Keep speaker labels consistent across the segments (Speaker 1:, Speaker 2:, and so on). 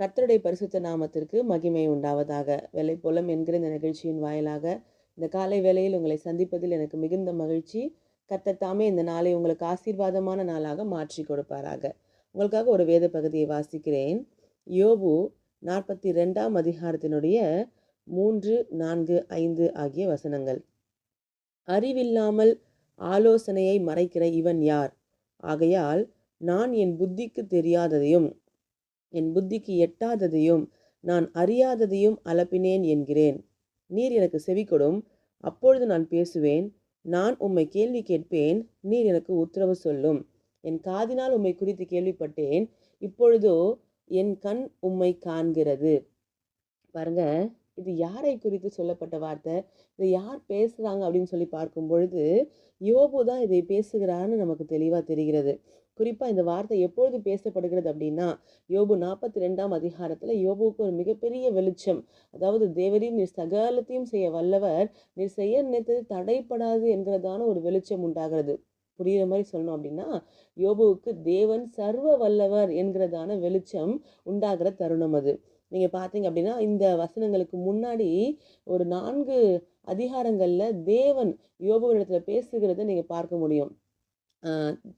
Speaker 1: கர்த்தருடைய பரிசுத்த நாமத்திற்கு மகிமை உண்டாவதாக. வெள்ளைப்போலம் என்கிற இந்த நிகழ்ச்சியின் வாயிலாக இந்த காலை வேளையில் உங்களை சந்திப்பதில் எனக்கு மிகுந்த மகிழ்ச்சி. கர்த்தர் தாமே இந்த நாளை உங்களுக்கு ஆசீர்வாதமான நாளாக மாற்றி கொடுப்பாராக. உங்களுக்காக ஒரு வேத பகுதியை வாசிக்கிறேன். யோபு நாற்பத்தி ரெண்டாம் அதிகாரத்தினுடைய மூன்று நான்கு ஐந்து ஆகிய வசனங்கள். அறிவில்லாமல் ஆலோசனையை மறைக்கிற இவன் யார்? ஆகையால் நான் என் புத்திக்கு தெரியாததையும் என் புத்திக்கு எட்டாததையும் நான் அறியாததையும் அலப்பினேன் என்கிறேன். நீர் எனக்கு செவிக்கொடும் அப்பொழுது நான் பேசுவேன். நான் உம்மை கேள்வி கேட்பேன். நீர் எனக்கு உத்தரவு சொல்லும். என் காதினால் உம்மை குறித்து கேள்விப்பட்டேன். இப்பொழுதோ என் கண் உம்மை காண்கிறது. பாருங்க இது யாரை குறித்து சொல்லப்பட்ட வார்த்தை? இதை யார் பேசுகிறாங்க அப்படின்னு சொல்லி பார்க்கும் பொழுது யோபு தான் இதை பேசுகிறான்னு நமக்கு தெளிவாக தெரிகிறது. குறிப்பாக இந்த வார்த்தை எப்பொழுது பேசப்படுகிறது அப்படின்னா யோபு நாற்பத்தி ரெண்டாம் அதிகாரத்தில் யோபுவுக்கு ஒரு மிகப்பெரிய வெளிச்சம். அதாவது தேவரீர் நீர் சகலத்தையும் செய்ய வல்லவர் நீர் செய்ய நினைத்தது தடைப்படாது என்கிறதான ஒரு வெளிச்சம் உண்டாகிறது. புரியுற மாதிரி சொல்லணும் அப்படின்னா யோபுவுக்கு தேவன் சர்வ வல்லவர் என்கிறதான வெளிச்சம் உண்டாகிற தருணம் அது. நீங்கள் பார்த்தீங்க அப்படின்னா இந்த வசனங்களுக்கு முன்னாடி ஒரு நான்கு அதிகாரங்களில் தேவன் யோபுவிடத்தில் பேசுகிறத நீங்கள் பார்க்க முடியும்.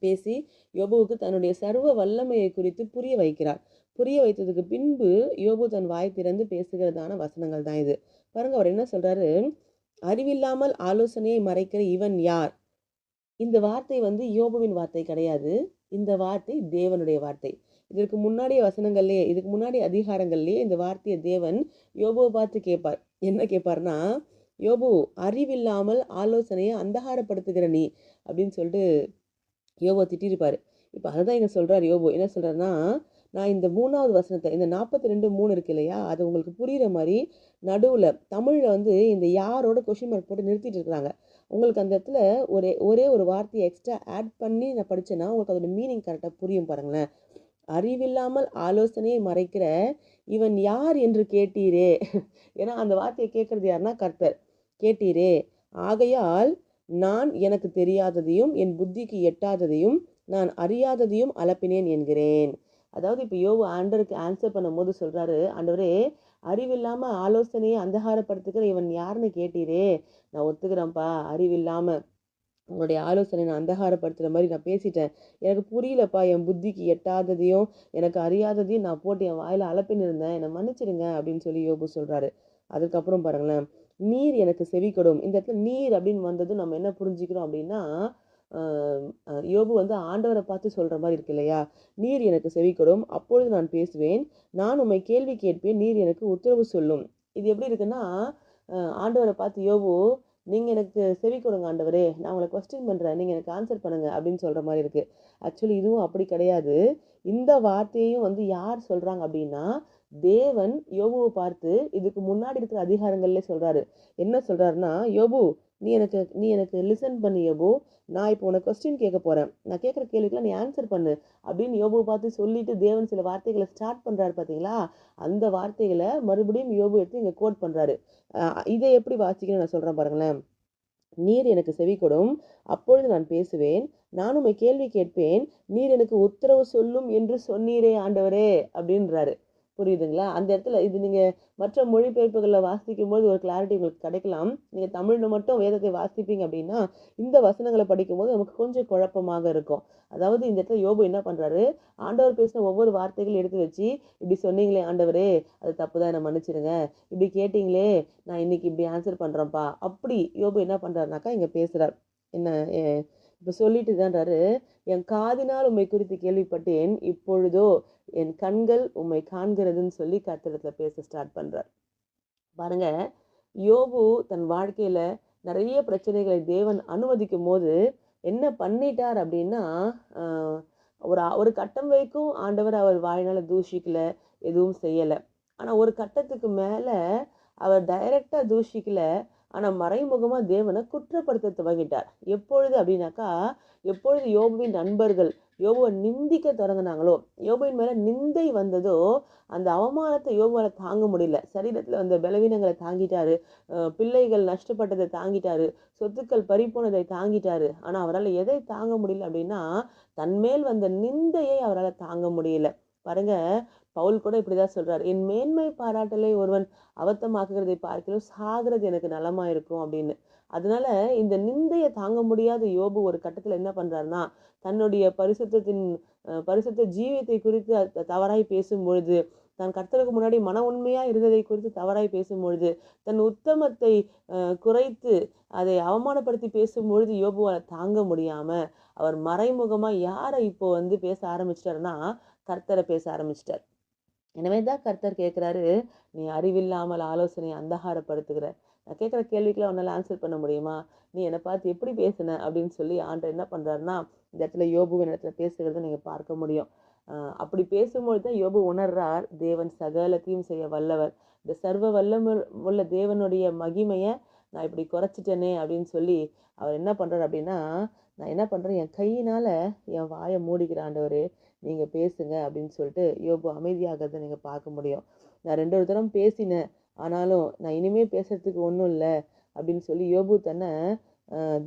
Speaker 1: பேசி யோபுவுக்கு தன்னுடைய சர்வ வல்லமையை குறித்து புரிய வைக்கிறார். புரிய வைத்ததுக்கு பின்பு யோபு தன் வாய் திறந்து பேசுகிறதான வசனங்கள் தான் இது. பாருங்க அவர் என்ன சொல்றாரு? அறிவில்லாமல் ஆலோசனையை மறைக்கிற இவன் யார்? இந்த வார்த்தை வந்து யோபுவின் வார்த்தை கிடையாது. இந்த வார்த்தை தேவனுடைய வார்த்தை. இதற்கு முன்னாடிய வசனங்கள்லேயே இதுக்கு முன்னாடி அதிகாரங்கள்லேயே இந்த வார்த்தையை தேவன் யோபுவை பார்த்து கேட்பார். என்ன கேட்பார்னா யோபு அறிவில்லாமல் ஆலோசனையை அந்தகாரப்படுத்துகிற நீ அப்படின்னு சொல்லிட்டு யோபோ திட்டிருப்பார் இப்போ அதை தான் இங்கே சொல்கிறார் யோபோ. என்ன சொல்கிறாருன்னா நான் இந்த மூணாவது வசனத்தை இந்த நாற்பத்தி ரெண்டு மூணு இருக்கு இல்லையா அது உங்களுக்கு புரிகிற மாதிரி நடுவில் தமிழில் வந்து இந்த யாரோட கொஷின் மார்க் போட்டு நிறுத்திட்டு இருக்கிறாங்க. உங்களுக்கு அந்த இடத்துல ஒரே ஒரே ஒரு வார்த்தையை எக்ஸ்ட்ரா ஆட் பண்ணி நான் படித்தேன்னா உங்களுக்கு அதோட மீனிங் கரெக்டாக புரியும் பாருங்களேன். அறிவில்லாமல் ஆலோசனையை மறைக்கிற இவன் யார் என்று கேட்டீரே. ஏன்னா அந்த வார்த்தையை கேட்குறது யாருன்னா கர்த்தர். கேட்டீரே. ஆகையால் நான் எனக்கு தெரியாததையும் என் புத்திக்கு எட்டாததையும் நான் அறியாததையும் அலப்பினேன் என்கிறேன். அதாவது இப்போ யோவு ஆண்டருக்கு ஆன்சர் பண்ணும்போது சொல்கிறாரு ஆண்டவரே அறிவில்லாமல் ஆலோசனையை அந்தகாரப்படுத்துக்கிற இவன் யாருன்னு கேட்டீரே? நான் ஒத்துக்கிறேன்ப்பா அறிவில்லாமல் உங்களுடைய ஆலோசனை நான் அந்தகாரப்படுத்துகிற மாதிரி நான் பேசிட்டேன். எனக்கு புரியலப்பா என் புத்திக்கு எட்டாததையும் எனக்கு அறியாததையும் நான் போட்டு என் வாயில் அலப்பின்னு இருந்தேன் என்னை மன்னிச்சிடுங்க அப்படின்னு சொல்லி யோபு சொல்கிறாரு அதுக்கப்புறம் பாருங்களேன் நீர் எனக்கு செவி கொடும் இந்த இடத்துல நீர் அப்படின்னு வந்ததும் நம்ம என்ன புரிஞ்சுக்கிறோம் அப்படின்னா யோபு வந்து ஆண்டவரை பார்த்து சொல்கிற மாதிரி இருக்கு இல்லையா? நீர் எனக்கு செவி கொடும் அப்பொழுது நான் பேசுவேன். நான் உண்மை கேள்வி கேட்பேன். நீர் எனக்கு உத்தரவு சொல்லும். இது எப்படி இருக்குன்னா ஆண்டவரை பார்த்து யோபு நீங்கள் எனக்கு செவி கொடுங்க ஆண்டவரே. நான் உங்களை கொஸ்டின் பண்ணுறேன் நீங்கள் எனக்கு ஆன்சர் பண்ணுங்கள் அப்படின்னு சொல்கிற மாதிரி இருக்குது ஆக்சுவலி இதுவும் அப்படி கிடையாது. இந்த வார்த்தையையும் வந்து யார் சொல்கிறாங்க அப்படின்னா தேவன் யோபுவை பார்த்து இதுக்கு முன்னாடி இருக்கிற அதிகாரங்கள்ல சொல்கிறாரு என்ன சொல்கிறாருன்னா யோபு நீ எனக்கு நீ எனக்கு லிசன் பண்ணு யோபு. நான் இப்போ உனக்கு கொஸ்டின் கேட்க போகிறேன் நான் கேட்குற கேள்விக்கெலாம் நீ ஆன்சர் பண்ணு. அப்படின்னு யோபுவை பார்த்து சொல்லிட்டு தேவன் சில வார்த்தைகளை ஸ்டார்ட் பண்ணுறாரு பார்த்தீங்களா? அந்த வார்த்தைகளை மறுபடியும் யோபு எடுத்து இங்கே கோட் பண்ணுறாரு இதை எப்படி வாசிக்கணும்னு நான் சொல்கிறேன் பாருங்களேன். நீர் எனக்கு செவி கொடும். அப்பொழுது நான் பேசுவேன். நான் உண்மை கேள்வி கேட்பேன். நீர் எனக்கு உத்தரவு சொல்லும் என்று சொன்னீரே ஆண்டவரே அப்படின்றாரு. புரியுதுங்களா? அந்த இடத்துல இது நீங்கள் மற்ற மொழிபெயர்ப்புகளில் வாசிக்கும் போது ஒரு கிளாரிட்டி உங்களுக்கு கிடைக்கலாம். நீங்கள் தமிழில் மட்டும் வேதத்தை வாசிப்பீங்க அப்படின்னா இந்த வசனங்களை படிக்கும்போது நமக்கு கொஞ்சம் குழப்பமாக இருக்கும். அதாவது இந்த இடத்துல யோபு என்ன பண்ணுறாரு ஆண்டவர் பேசின ஒவ்வொரு வார்த்தைகளும் எடுத்து வச்சு இப்படி சொன்னீங்களே ஆண்டவரே அது தப்பு தான் என்னை மன்னிச்சிடுங்க. இப்படி கேட்டிங்களே நான் இன்னைக்கு இப்படி ஆன்சர் பண்ணுறேன்ப்பா அப்படி யோபு என்ன பண்ணுறாருனாக்கா இங்கே பேசுகிறார் என்ன இப்போ சொல்லிட்டு தான்றாரு என் காதினால் உண்மை குறித்து கேள்விப்பட்டேன். இப்பொழுதோ என் கண்கள் உம்மை காண்கிறதுன்னு சொல்லி கத்திரத்தில் பேச ஸ்டார்ட் பண்ணுறார் பாருங்க யோபு தன் வாழ்க்கையில் நிறைய பிரச்சனைகளை தேவன் அனுமதிக்கும் போது என்ன பண்ணிட்டார் அப்படின்னா ஒரு ஒரு கட்டம் வரைக்கும் ஆண்டவர் அவர் வாழ்நாள தூஷிக்கல எதுவும் செய்யலை. ஆனால் ஒரு கட்டத்துக்கு மேலே அவர் டைரெக்டாக தூஷிக்கல ஆனால் மறைமுகமாக தேவனை குற்றப்படுத்த துவங்கிட்டார். எப்பொழுது அப்படின்னாக்கா எப்பொழுது யோபுவின் நண்பர்கள் யோபுவை நிந்திக்க தொடங்கினாங்களோ யோபுவின் மேலே நிந்தை வந்ததோ அந்த அவமானத்தை யோபுவால் தாங்க முடியல. சரீரத்தில் வந்த பலவீனங்களை தாங்கிட்டாரு. பிள்ளைகள் நஷ்டப்பட்டதை தாங்கிட்டாரு. சொத்துக்கள் பறிப்போனதை தாங்கிட்டாரு. ஆனால் அவரால் எதை தாங்க முடியல அப்படின்னா தன்மேல் வந்த நிந்தையை அவரால் தாங்க முடியல. பாருங்க பவுல் கூட இப்படி தான் சொல்கிறார் என் மேன்மை பாராட்டலை ஒருவன் அவத்தமாக்குகிறதை பார்க்கிறோம் சாகிறது எனக்கு நலமாக இருக்கும் அப்படின்னு. அதனால இந்த நிந்தையை தாங்க முடியாத யோபு ஒரு கட்டத்தில் என்ன பண்ணுறாருன்னா தன்னுடைய பரிசுத்தத்தின் பரிசுத்த ஜீவியத்தை குறித்து தவறாய் பேசும் பொழுது தான் கர்த்தருக்கு முன்னாடி மன உண்மையாக இருந்ததை குறித்து தவறாய் பேசும் பொழுது தன் உத்தமத்தை குறைத்து அதை அவமானப்படுத்தி பேசும் பொழுது யோபுவால் தாங்க முடியாமல் அவர் மறைமுகமாக யாரை இப்போ வந்து பேச ஆரம்பிச்சிட்டாருன்னா கர்த்தரை பேச ஆரம்பிச்சிட்டார். எனவே தான் கர்த்தர் கேட்குறாரு நீ அறிவில்லாமல் ஆலோசனை அந்தகாரப்படுத்துகிற. நான் கேட்குற கேள்விக்கெல்லாம் உன்னால் ஆன்சர் பண்ண முடியுமா? நீ என்னை பார்த்து எப்படி பேசின? அப்படின்னு சொல்லி ஆண்டர் என்ன பண்ணுறாருன்னா இந்த இடத்துல யோபுவின் இடத்துல பேசுகிறத நீங்கள் பார்க்க முடியும். அப்படி பேசும்பொழுது தான் யோபு உணர்றார் தேவன் சகலத்தையும் செய்ய வல்லவர். இந்த சர்வ வல்லம உள்ள தேவனுடைய மகிமையை நான் இப்படி குறைச்சிட்டேனே அப்படின்னு சொல்லி அவர் என்ன பண்ணுறார் அப்படின்னா நான் என்ன பண்ணுறேன் என் கையினால் என் வாயை மூடிக்கிறாண்டவர் நீங்கள் பேசுங்க அப்படின்னு சொல்லிட்டு யோபு அமைதியாகிறத நீங்கள் பார்க்க முடியும். நான் ரெண்டு ஒரு தரம் பேசினேன். ஆனாலும் நான் இனிமேல் பேசுறதுக்கு ஒன்றும் இல்லை அப்படின்னு சொல்லி யோபு தன்னை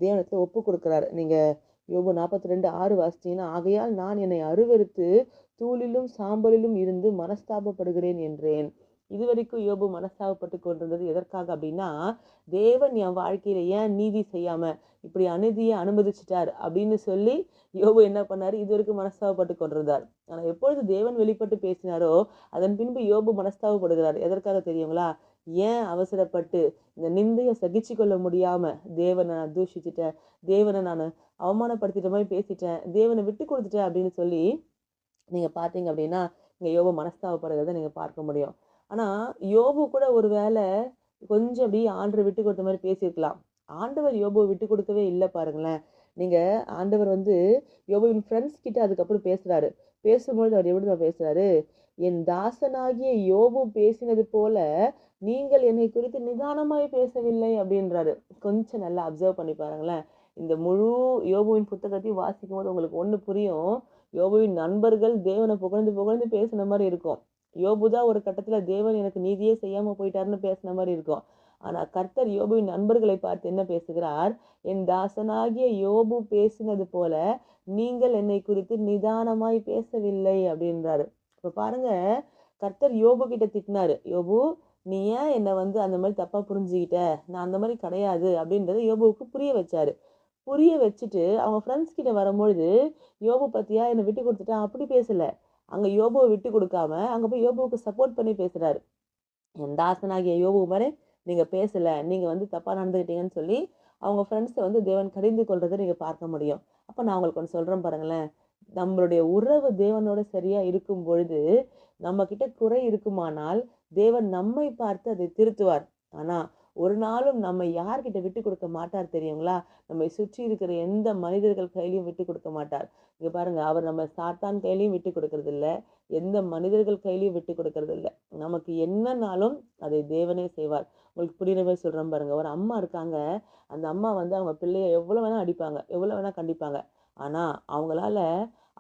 Speaker 1: தேவனத்தில் ஒப்பு கொடுக்குறாரு. நீங்கள் யோபு நாற்பத்தி ரெண்டு ஆறு வாசிச்சீங்கன்னா ஆகையால் நான் என்னை அருவருத்து தூளிலும் சாம்பலிலும் இருந்து மனஸ்தாபப்படுகிறேன் என்றேன். இதுவரைக்கும் யோபு மனஸ்தாபப்பட்டு கொண்டிருந்தது எதற்காக அப்படின்னா தேவன் என் வாழ்க்கையில ஏன் நீதி செய்யாம இப்படி அநீதியை அனுமதிச்சிட்டார் அப்படின்னு சொல்லி யோபு என்ன பண்ணாரு? இதுவரைக்கும் மனஸ்தாபப்பட்டு கொண்டிருந்தார். ஆனால் எப்பொழுது தேவன் வெளிப்பட்டு பேசினாரோ அதன் பின்பு யோபு மனஸ்தாபப்படுகிறார். எதற்காக தெரியுங்களா? ஏன் அவசரப்பட்டு இந்த நிந்தையை சகிச்சு கொள்ள முடியாமல் தேவனை நான் தூஷிச்சிட்டேன் தேவனை நான் அவமானப்படுத்திட்ட மாதிரி பேசிட்டேன் தேவனை விட்டு கொடுத்துட்டேன் அப்படின்னு சொல்லி நீங்கள் பார்த்தீங்க அப்படின்னா இங்கே யோபு மனஸ்தாபப்படுகிறத நீங்கள் பார்க்க முடியும். ஆனால் யோபு கூட ஒரு வேளை கொஞ்சம் அப்படியே ஆண்டரை விட்டு கொடுத்த மாதிரி பேசியிருக்கலாம். ஆண்டவர் யோபுவை விட்டு கொடுக்கவே இல்லை பாருங்களேன். நீங்கள் ஆண்டவர் வந்து யோபுவின் ஃப்ரெண்ட்ஸ் கிட்ட அதுக்கப்புறம் பேசுகிறாரு பேசும்பொழுது அவர் எப்படி தான் பேசுகிறாரு என் தாசனாகிய யோபு பேசினது போல நீங்கள் என்னை குறித்து நிதானமாய் பேசவில்லை அப்படின்றாரு. கொஞ்சம் நல்லா அப்சர்வ் பண்ணி பாருங்களேன். இந்த முழு யோபுவின் புத்தகத்தையும் வாசிக்கும் போது உங்களுக்கு ஒன்று புரியும். யோபுவின் நண்பர்கள் தேவனை புகழ்ந்து புகழ்ந்து பேசின மாதிரி இருக்கும். யோபு தான் ஒரு கட்டத்தில் தேவன் எனக்கு நீதியே செய்யாமல் போயிட்டாருன்னு பேசின மாதிரி இருக்கும். ஆனால் கர்த்தர் யோபுவின் நண்பர்களை பார்த்து என்ன பேசுகிறார்? என் தாசனாகிய யோபு பேசினது போல நீங்கள் என்னை குறித்து நிதானமாய் பேசவில்லை அப்படின்றாரு. இப்போ பாருங்க கர்த்தர் யோபு கிட்ட திட்டினாரு. யோபு நீ ஏன் என்னை வந்து அந்த மாதிரி தப்பாக புரிஞ்சுக்கிட்ட நான் அந்த மாதிரி கிடையாது அப்படின்றத யோபுவுக்கு புரிய வச்சாரு. புரிய வச்சுட்டு அவங்க ஃப்ரெண்ட்ஸ் கிட்ட வரும்பொழுது யோபு பற்றியா என்னை விட்டு கொடுத்துட்டான் அப்படி பேசலை. அங்கே யோபுவை விட்டு கொடுக்காம அங்கே போய் யோபுவுக்கு சப்போர்ட் பண்ணி பேசுகிறாரு என் தாசனாகிய யோபு மாதிரி நீங்கள் பேசலை நீங்கள் வந்து தப்பாக நடந்துக்கிட்டீங்கன்னு சொல்லி அவங்க ஃப்ரெண்ட்ஸை வந்து தேவன் கடிந்து கொள்றதை நீங்கள் பார்க்க முடியும். அப்போ நான் உங்களுக்கு ஒன்று சொல்கிறேன் பாருங்களேன். நம்மளுடைய உறவு தேவனோட சரியாக இருக்கும் பொழுது நம்மக்கிட்ட குறை இருக்குமானால் தேவன் நம்மை பார்த்து அதை திருத்துவார். ஆனால் ஒரு நாளும் நம்ம யார்கிட்ட விட்டு கொடுக்க மாட்டார் தெரியுங்களா? நம்மை சுற்றி இருக்கிற எந்த மனிதர்கள் கையிலையும் விட்டு கொடுக்க மாட்டார். இங்க பாருங்க அவர் நம்ம சாத்தான் கையிலையும் விட்டு கொடுக்கறது இல்லை எந்த மனிதர்கள் கையிலையும் விட்டு கொடுக்கறது இல்லை நமக்கு என்னன்னாலும் அதை தேவனே செய்வார். உங்களுக்கு புரியுற மாதிரி சொல்றேன் பாருங்க ஒரு அம்மா இருக்காங்க அந்த அம்மா வந்து அவங்க பிள்ளைய எவ்வளவு வேணா அடிப்பாங்க எவ்வளவு வேணா கண்டிப்பாங்க. ஆனா அவங்களால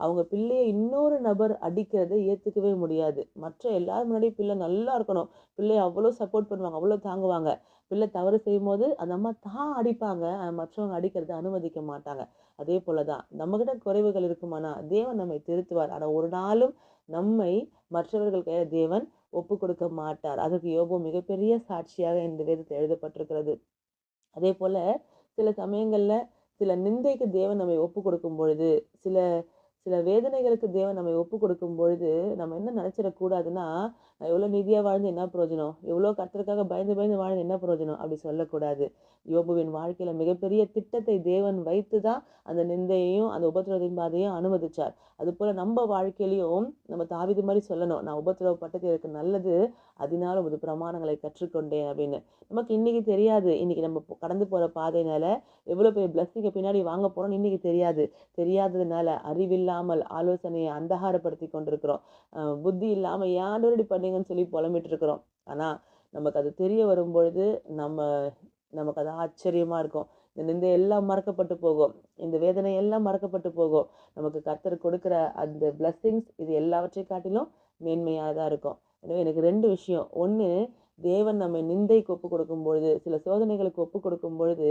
Speaker 1: அவங்க பிள்ளையை இன்னொரு நபர் அடிக்கிறதை ஏற்றுக்கவே முடியாது. மற்ற எல்லாரும் முன்னாடி பிள்ளை நல்லா இருக்கணும். பிள்ளையை அவ்வளோ சப்போர்ட் பண்ணுவாங்க அவ்வளோ தாங்குவாங்க. பிள்ளை தவறு செய்யும் போது அந்த அம்மா தான் அடிப்பாங்க. மற்றவங்க அடிக்கிறதை அனுமதிக்க மாட்டாங்க. அதே போலதான். நம்மகிட்ட குறைவுகள் இருக்குமானா தேவன் நம்மை திருத்துவார். ஆனால் ஒரு நாளும் நம்மை மற்றவர்கள் கையில தேவன் ஒப்பு கொடுக்க மாட்டார். அதற்கு யோபு மிகப்பெரிய சாட்சியாக இந்த வேதத்தில் எழுதப்பட்டிருக்கிறது. அதே போல சில சமயங்கள்ல சில நிந்தைக்கு தேவன் நம்மை ஒப்பு கொடுக்கும் பொழுது சில சில வேதனைகளுக்கு தேவன் நம்மை ஒப்பு கொடுக்கும் பொழுது நம்ம என்ன நினைச்சிடக்கூடாதுன்னா நான் எவ்வளோ நிதியாக வாழ்ந்து என்ன பிரயோஜனம்? எவ்வளோ கர்த்தருக்காக பயந்து பயந்து வாழ்ந்து என்ன பிரயோஜனம்? அப்படி சொல்லக்கூடாது. யோபுவின் வாழ்க்கையில் மிகப்பெரிய திட்டத்தை தேவன் வைத்து தான் அந்த நிந்தையையும் அந்த உபத்திரவத்தின் பாதையும் அனுமதிச்சார். அதுபோல் நம்ம வாழ்க்கையிலையும் நம்ம தாவிது மாதிரி சொல்லணும். நான் உபத்திரவப்பட்டது எனக்கு நல்லது. அதனால உமது பிரமாணங்களை கற்றுக்கொண்டேன் அப்படின்னு. நமக்கு இன்றைக்கி தெரியாது. இன்றைக்கி நம்ம கடந்து போகிற பாதையினால் எவ்வளோ பெரிய பிளஸ்ஸிங்கை பின்னாடி வாங்க போகிறோம்னு இன்றைக்கி தெரியாது. தெரியாததுனால அறிவில்லாமல் ஆலோசனையை அந்தகாரப்படுத்தி கொண்டிருக்கிறோம். புத்தி புத்தி இல்லாம ஏன்டோடி பண்ணீங்கன்னு சொல்லி புலம்பிட்டு இருக்கிறோம் நமக்கு அது தெரிய வரும்பொழுது நம்ம நமக்கு அது ஆச்சரியமாக இருக்கும். இந்த நிந்தை எல்லாம் மறக்கப்பட்டு போகும். இந்த வேதனை எல்லாம் மறக்கப்பட்டு போகும். நமக்கு கர்த்தர் கொடுக்குற அந்த பிளஸ்ஸிங்ஸ் இது எல்லாவற்றை காட்டிலும் மேன்மையாக தான் இருக்கும். எனவே எனக்கு ரெண்டு விஷயம். ஒன்று தேவன் நம்மை நிந்தைக்கு ஒப்பு கொடுக்கும் பொழுது சில சோதனைகளுக்கு ஒப்பு கொடுக்கும் பொழுது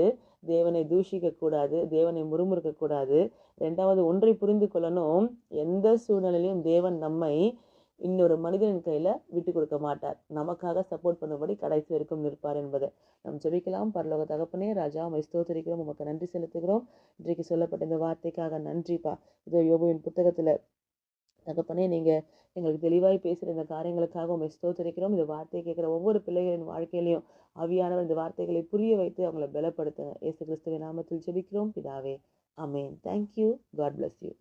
Speaker 1: தேவனை தூஷிக்கக்கூடாது தேவனை முறுமுறுக்கக்கூடாது ரெண்டாவது ஒன்றை புரிந்து கொள்ளணும். எந்த சூழ்நிலையிலும் தேவன் நம்மை இன்னொரு மனிதனின் கையில் விட்டு கொடுக்க மாட்டார். நமக்காக சப்போர்ட் பண்ணும்படி கடைசி வரைக்கும் நிற்பார் என்பதை. நம் ஜெபிக்கலாம். பரலோக தகப்பனே ராஜா உமை ஸ்தோத்தரிக்கிறோம். உமக்கு நன்றி செலுத்துகிறோம். இன்றைக்கு சொல்லப்பட்ட இந்த வார்த்தைக்காக நன்றிப்பா. இதோ யோபுவின் புத்தகத்தில் தகப்பனே நீங்கள் எங்களுக்கு தெளிவாய் பேசுகிற இந்த காரியங்களுக்காக உண்மை ஸ்தோத்தரிக்கிறோம். இந்த வார்த்தையை கேட்குற ஒவ்வொரு பிள்ளைகளின் வாழ்க்கையிலையும் அவியானவர் இந்த வார்த்தைகளை புரிய வைத்து அவங்கள பலப்படுத்துங்க. இயேசு கிறிஸ்துவின் நாமத்தில் ஜெபிக்கிறோம். பிதாவே amen thank you God bless you